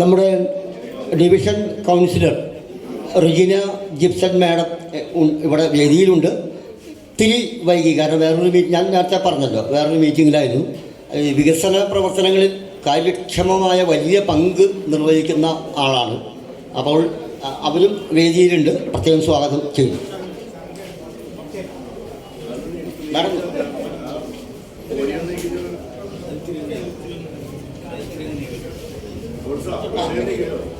നമ്മുടെ division councillor Rijina Jipson madam ഇവിടെ വേദിയിലുണ്ട്. തിരി വൈകി കാരണം വേറൊരു മീറ്റ് ഞാൻ നേരത്തെ പറഞ്ഞല്ലോ വേറൊരു മീറ്റിങ്ങിലായിരുന്നു വികസന പ്രവർത്തനങ്ങളിൽ കാര്യക്ഷമമായ വലിയ പങ്ക് നിർവഹിക്കുന്ന ആളാണ്. അപ്പോൾ അവരും വേദിയിലുണ്ട്. പ്രത്യേകം സ്വാഗതം ചെയ്യും മാഡം ആ, ആ,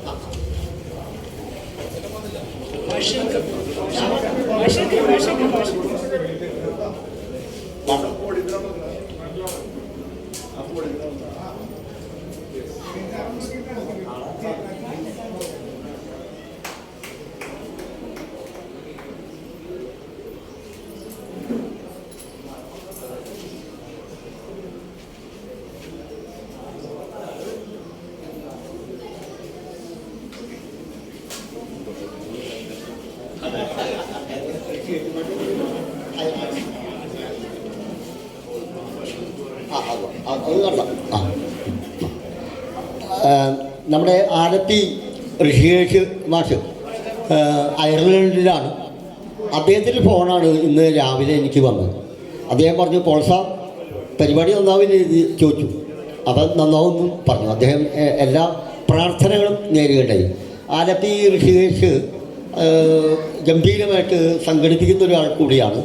ആ, അത് നമ്മുടെ ആലപ്പി ഋഷികേഷ് മാഷ് അയർലൻഡിലാണ് അദ്ദേഹത്തിന്റെ ഫോണാണ് ഇന്ന് രാവിലെ എനിക്ക് വന്നത് അദ്ദേഹം പറഞ്ഞു പോൾസ പരിപാടി നന്നാവില്ല ചോദിച്ചു അപ്പം നന്നാവുമെന്നും പറഞ്ഞു അദ്ദേഹം എല്ലാ പ്രാർത്ഥനകളും നേരുകയുണ്ടായി ആലപ്പി ഋഷികേഷ് ഗംഭീരമായിട്ട് സംഘടിപ്പിക്കുന്ന ഒരാൾ കൂടിയാണ്.